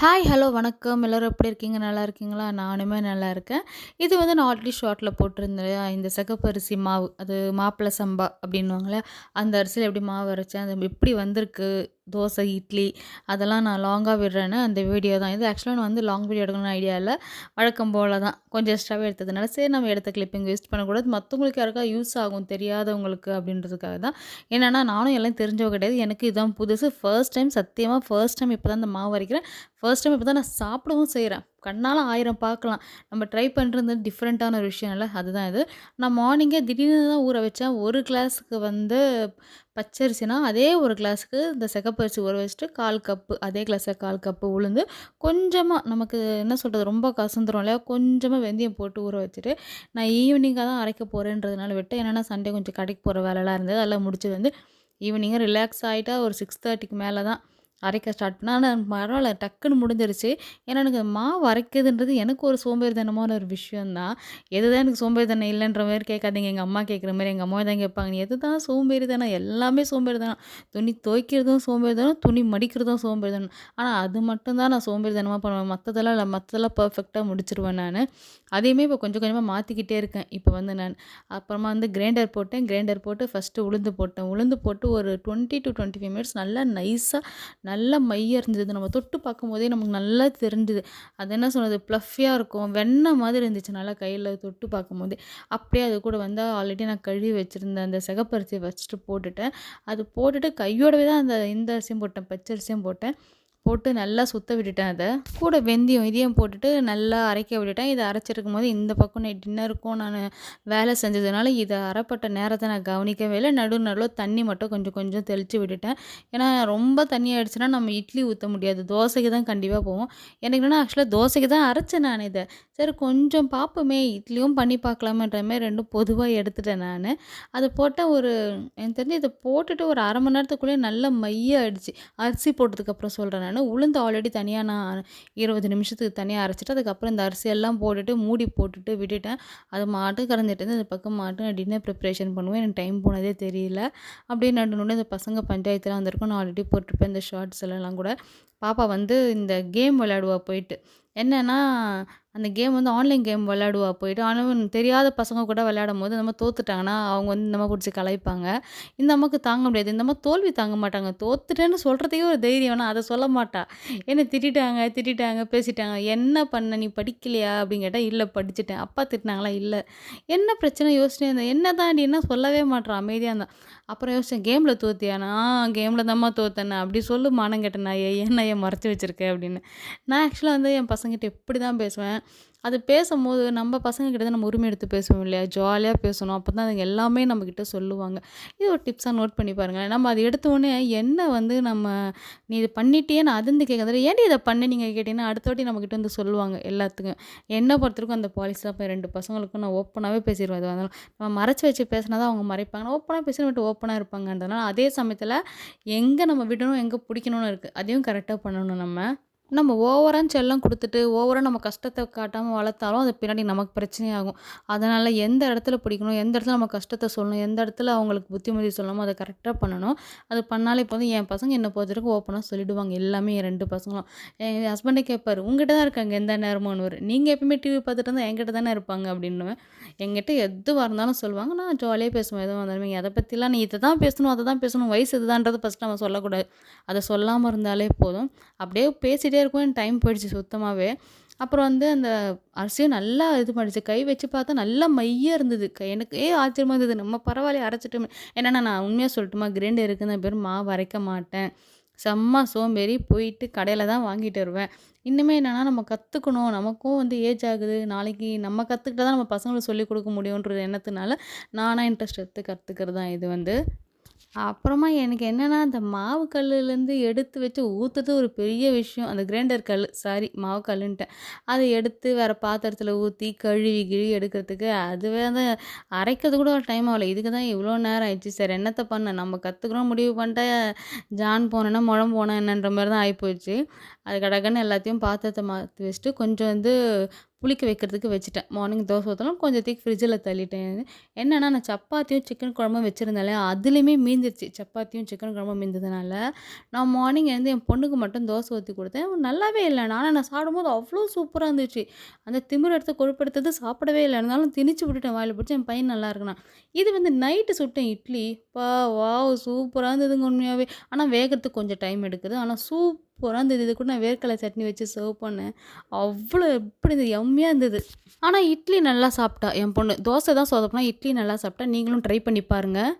Hi hello வணக்கம். எல்லோரும் எப்படி இருக்கீங்க? நல்லா இருக்கீங்களா? நானுமே நல்லா இருக்கேன். இது வந்து நான் ஆல்ரெடி ஷார்ட்டில் போட்டிருந்தேன். இந்த சகப்பரிசி மாவு அது மாப்பிள்ளை சம்பா அப்படின்வாங்களே அந்த அரிசியில் எப்படி மாவு அரைச்சேன் அது எப்படி வந்திருக்கு தோசை இட்லி அதெல்லாம் நான் லாங்காக விடுறேன்னு அந்த வீடியோ தான். இது ஆக்சுவலாக நான் வந்து லாங் வீடியோ எடுக்கணும்னு ஐடியா இல்லை. வழக்கம் போல் தான். கொஞ்சம் எக்ஸ்ட்ராவே எடுத்ததுனால சரி நம்ம எடுத்த கிளிப்பிங் வேஸ்ட் பண்ணக்கூடாது. மற்றவங்களுக்கு யாருக்கா யூஸ் ஆகும் தெரியாதவங்களுக்கு அப்படின்றதுக்காக தான். என்னென்னா நானும் எல்லாம் தெரிஞ்சவங்க கிடையாது. எனக்கு இதுதான் புதுசு. ஃபர்ஸ்ட் டைம் சத்தியமாக ஃபர்ஸ்ட் டைம் இப்போ தான் இந்த மாவு அரைக்கிறேன். ஃபர்ஸ்ட் டைம் இப்போ தான் நான் சாப்பிடவும் செய்கிறேன் கண்ணால் ஆயிரம் பார்க்கலாம் நம்ம ட்ரை பண்ணுறது டிஃப்ரெண்ட்டான ஒரு விஷயம் இல்லை. அதுதான் இது. நான் மார்னிங்கே திடீர்னு தான் ஊற வச்சேன். ஒரு கிளாஸுக்கு வந்து பச்சரிசினா அதே ஒரு கிளாஸுக்கு இந்த சிகப்பரிசி ஊற வச்சுட்டு கால் கப்பு அதே கிளாஸில் கால் கப்பு உளுந்து கொஞ்சமாக நமக்கு என்ன சொல்கிறது ரொம்ப கசந்துரும் இல்லையா? கொஞ்சமாக வெந்தயம் போட்டு ஊற வச்சுட்டு நான் ஈவினிங்காக தான் அரைக்க போகிறேன்றதுனால விட்டு என்னென்னா சண்டே கொஞ்சம் கடைக்கு போகிற வேலைலாம் இருந்தது. அதெல்லாம் முடிச்சது வந்து ஈவினிங்காக ரிலாக்ஸ் ஆகிட்டா ஒரு சிக்ஸ் தேர்ட்டிக்கு மேலே தான் அரைக்க ஸ்டார்ட் பண்ணேன் ஆனால் பரவாயில்ல டக்குன்னு முடிஞ்சிருச்சு. ஏன்னா எனக்கு மாவு அரைக்கிறதுன்றது எனக்கு ஒரு சோம்பேறித்தனமான ஒரு விஷயந்தான் எது தான் எனக்கு சோம்பேறித்தனம் இல்லைன்ற மாதிரி கேட்காதீங்க. எங்கள் அம்மா கேட்குற மாதிரி எங்கள் அம்மா தான் கேட்பாங்க. நீ எது தான் சோம்பேறித்தனம்? எல்லாமே சோம்பேறித்தனம். துணி துவைக்கிறதும் சோம்பேறித்தனம். துணி மடிக்கிறதும் சோம்பேறித்தனம். ஆனால் அது மட்டும்தான் நான் சோம்பேறித்தனமாக பண்ணுவேன். மற்றதெல்லாம் இல்லை. மற்றதெல்லாம் பர்ஃபெக்டாக முடிச்சிருவேன் நான். அதையுமே இப்போ கொஞ்சம் கொஞ்சமாக மாற்றிக்கிட்டே இருக்கேன். இப்போ வந்து நான் அப்புறமா வந்து கிரைண்டர் போட்டேன். கிரைண்டர் போட்டு ஃபஸ்ட்டு உளுந்து போட்டேன். உளுந்து போட்டு ஒரு twenty to twenty five minutes நல்லா நைஸாக நல்லா மையாக இருந்தது. நம்ம தொட்டு பார்க்கும்போதே நமக்கு நல்லா தெரிஞ்சுது. அது என்ன சொல்கிறது ப்ளஃபியாக இருக்கும். வெண்ணெய் மாதிரி இருந்துச்சு நல்லா கையில் தொட்டு பார்க்கும்போதே. அப்படியே அது கூட வந்து ஆல்ரெடி நான் கழுவி வச்சுருந்தேன் அந்த சிகப்பரிசியை வச்சுட்டு போட்டுட்டேன். அது போட்டுட்டு கையோடவே தான் அந்த இந்த அரிசியும் போட்டேன் பச்சரிசியும் போட்டேன். போட்டு நல்லா சுத்த விட்டுட்டேன் அதை. கூட வெந்தயம் இதையும் போட்டுட்டு நல்லா அரைக்க விட்டுட்டேன். இதை அரைச்சிருக்கும் போது இந்த பக்கம் நான் டின்னருக்கும் நான் வேலை செஞ்சதுனால இதை அரைப்பட்ட நேரத்தை நான் கவனிக்கவே இல்லை. நடு நடுவில் தண்ணி மட்டும் கொஞ்சம் கொஞ்சம் தெளித்து விட்டுட்டேன். ஏன்னா ரொம்ப தண்ணி ஆகிடுச்சுன்னா நம்ம இட்லி ஊற்ற முடியாது. தோசைக்கு தான் கண்டிப்பாக போவோம். எனக்கு என்னென்னா ஆக்சுவலாக தோசைக்கு தான் அரைச்சேன் நான் இதை. சரி கொஞ்சம் பார்ப்போமே இட்லியும் பண்ணி பார்க்கலாமன்ற மாதிரி ரெண்டும் பொதுவாக எடுத்துட்டேன் நான். அதை போட்டால் ஒரு எனக்கு தெரிஞ்சு இதை போட்டுட்டு ஒரு அரை மணி நேரத்துக்குள்ளேயே நல்லா மைய அடிச்சு அரிசி போட்டதுக்கப்புறம் சொல்கிறேன் நான். உளுந்து ஆல்ரெடி தனியாக நான் இருபது நிமிஷத்துக்கு தனியாக அரைச்சிட்டு அதுக்கப்புறம் இந்த அரிசியெல்லாம் போட்டுட்டு மூடி போட்டுட்டு விட்டுட்டேன். அது மாட்டு கறந்துட்டு அந்த பக்கம் மாட்டு நான் டின்னர் ப்ரிப்ரேஷன் பண்ணுவேன். எனக்கு டைம் போனதே தெரியல. அப்படியே நடு இந்த பசங்க பஞ்சாயத்தில் வந்திருக்கும். நான் ஆல்ரெடி போட்டிருப்பேன் இந்த ஷார்ட்ஸ் எல்லாம் கூட. பாப்பா வந்து இந்த கேம் விளையாடுவா போயிட்டு. என்னென்னா அந்த கேம் வந்து ஆன்லைன் கேம் விளையாடுவா போயிட்டு ஆனால் தெரியாத பசங்க கூட விளையாடும் போது நம்ம தோத்துட்டாங்கன்னா அவங்க வந்து இந்த மாதிரி பிடிச்சி கலைப்பாங்க இந்த அம்மாவுக்கு தாங்க முடியாது. இந்த மாதிரி தோல்வி தாங்க மாட்டாங்க. தோத்துட்டேன்னு சொல்கிறதுக்கே ஒரு தைரியம். வேணால் அதை சொல்ல மாட்டா. என்ன திட்டாங்க திட்டாங்க பேசிட்டாங்க. என்ன பண்ண? நீ படிக்கலையா? அப்படின்னு கேட்டால் இல்லை படிச்சுட்டேன். அப்பா திட்டினாங்களா? இல்லை. என்ன பிரச்சனை? யோசிச்சேன் இருந்தேன். என்ன தாண்டி என்ன சொல்லவே மாட்டேறான் அமைதியாக இருந்தான் அப்புறம் யோசிச்சேன் கேமில் தோத்தியானா கேமில் தான்மா தோத்தேன் அப்படி சொல்லு மானம் கேட்டேன் நான் ஏன் நான் ஏன் மறைச்சி வச்சுருக்கேன் அப்படின்னு. நான் ஆக்சுவலாக வந்து என் பசங்கிட்ட எப்படி தான் பேசுவேன் அது பேசும்போது நம்ம பசங்கக்கிட்ட தான் நம்ம உரிமை எடுத்து பேசுவோம் இல்லையா? ஜாலியாக பேசணும். அப்போ தான் அதுங்க எல்லாமே நம்மக்கிட்ட சொல்லுவாங்க. இது ஒரு டிப்ஸாக நோட் பண்ணி பாருங்களேன். நம்ம அதை எடுத்தோடனே என்ன வந்து நம்ம நீ இது பண்ணிட்டே நான் அதிர்ந்து கேட்குறது ஏன்டி இதை பண்ண நீங்கள் கேட்டிங்கன்னா அடுத்த வாட்டி நம்மக்கிட்ட வந்து சொல்லுவாங்க எல்லாத்துக்கும். என்ன பொறுத்தருக்கும் அந்த பாலிசியாக போய் ரெண்டு பசங்களுக்கும் நான் ஓப்பனாகவே பேசிடுவேன் அது வந்தாலும் நம்ம மறைச்சி வச்சு பேசினா தான் அவங்க மறைப்பாங்க. ஓப்பனாக பேசினா விட்டு ஓப்பனாக இருப்பாங்கன்றதுனால அதே சமயத்தில் எங்கே நம்ம விடணும் எங்கே பிடிக்கணும்னு இருக்குது அதையும் கரெக்டாக பண்ணணும் நம்ம. நம்ம ஓவராக செல்லம் கொடுத்துட்டு ஓவராக நம்ம கஷ்டத்தை காட்டாமல் வளர்த்தாலும் அது பின்னாடி நமக்கு பிரச்சனையாகும். அதனால் எந்த இடத்துல பிடிக்கணும் எந்த இடத்துல நம்ம கஷ்டத்தை சொல்லணும் எந்த இடத்துல அவங்களுக்கு புத்திமதி சொல்லணும் அதை கரெக்டாக பண்ணணும். அது பண்ணாலே இப்போ வந்து என் பசங்க என்னை பொறுத்தவரைக்கும் ஓப்பனாக சொல்லிவிடுவாங்க எல்லாமே என் ரெண்டு பசங்களும். என் ஹஸ்பண்டே கேட்பார் உங்ககிட்ட தான் இருக்காங்க எந்த நேரமும் நீங்கள் எப்பவுமே டிவி பார்த்துட்டு இருந்தால் என்கிட்ட தானே இருப்பாங்க அப்படின்னுவேன். எங்கிட்ட எதுவாக இருந்தாலும் சொல்லுவாங்க. நான் ஜாலியாக பேசுவேன். எதுவும் வந்தாலுமே அதை பற்றிலாம் நீ இதை தான் பேசணும் அதை தான் பேசணும் வயசு இதுதான்றது ஃபஸ்ட் நம்ம சொல்லக்கூடாது. அதை சொல்லாமல் இருந்தாலே போதும். அப்படியே பேசிட்டு பண்ணிகிட்டே இருக்கும். எனக்கு டைம் போயிடுச்சு சுத்தமாகவே அப்புறம் வந்து அந்த அரிசியும் நல்லா இது பண்ணிச்சு கை வச்சு பார்த்தா நல்லா மையாக இருந்தது. எனக்கு ஏ ஆச்சரியமாக இருந்தது. நம்ம பரவாயில்ல அரைச்சிட்டோமே. ஏன்னா நான் உண்மையாக சொல்லட்டுமா? கிரைண்டர் இருக்குன்னு பேர் மாவு அரைக்க மாட்டேன். செம்ம சோம்பேறி போயிட்டு கடையில் தான் வாங்கிட்டு வருவேன். இன்னுமே என்னென்னா நம்ம கற்றுக்கணும் நமக்கும் வந்து ஏஜ் ஆகுது. நாளைக்கு நம்ம கற்றுக்கிட்டா தான் நம்ம பசங்களுக்கு சொல்லிக் கொடுக்க முடியுன்ற எண்ணத்தினால நானாக இன்ட்ரெஸ்ட் எடுத்து கற்றுக்கிறது தான் இது வந்து அப்புறமா எனக்கு என்னென்னா அந்த மாவு கல்லுலேருந்து எடுத்து வச்சு ஊற்றுறது ஒரு பெரிய விஷயம். அந்த கிரைண்டர் கல் சாரி மாவு கல்லுன்ட்டேன். அதை எடுத்து வேறு பாத்திரத்தில் ஊற்றி கழுவி கிழி எடுக்கிறதுக்கு அதுவே தான் அரைக்கிறது கூட ஒரு டைம் ஆகலை. இதுக்கு தான் இவ்வளோ நேரம் ஆயிடுச்சு. சார் என்னத்தை பண்ண? நம்ம கற்றுக்குறோம் முடிவு பண்ணிட்டா ஜான் போனேன்னா முழம் போனேன் என்னன்ற மாதிரி தான் ஆகிப்போச்சு அது கடகன்னு எல்லாத்தையும் பாத்திரத்தை மாற்றி வச்சுட்டு கொஞ்சம் வந்து புளிக்க வைக்கிறதுக்கு வச்சுட்டேன். மார்னிங் தோசை ஊற்றலாம் கொஞ்சம் தூக்கி ஃப்ரிட்ஜில் தள்ளிட்டேன். என்னன்னா நான் சப்பாத்தியும் சிக்கன் குழம்பும் வச்சுருந்தாலே அதுலேயுமே மீந்துருச்சு. சப்பாத்தியும் சிக்கன் குழம்பும் மீந்ததுனால நான் மார்னிங் வந்து என் பொண்ணுக்கு மட்டும் தோசை ஊற்றி கொடுத்தேன். நல்லாவே இல்லை. ஆனால் நான் சாப்பிடும்போது அவ்வளோ சூப்பராக இருந்துச்சு. அந்த திமிர் எடுத்து கொழுப்படுத்தது சாப்பிடவே இல்லை. இருந்தாலும் திணிச்சு விட்டுட்டேன். வாயில் பிடிச்சி என் பையன் நல்லா இருக்குண்ணா இது வந்து நைட்டு சுட்டேன் இட்லி. பா வா சூப்பராக இருந்ததுங்க உண்மையாகவே ஆனால் வேகறதுக்கு கொஞ்சம் டைம் எடுக்குது. ஆனால் சூப் சூப்பராக இருந்தது இது கூட நான் வேர்க்கடலை சட்னி வச்சு சர்வ் பண்ணேன். அவ்வளோ எப்படி இருந்தது? எம்மையாக இருந்தது. ஆனால் இட்லி நல்லா சாப்பிட்டா என் பொண்ணு. தோசை தான் சொதப்பினா இட்லி நல்லா சாப்பிட்டா நீங்களும் ட்ரை பண்ணி பாருங்கள்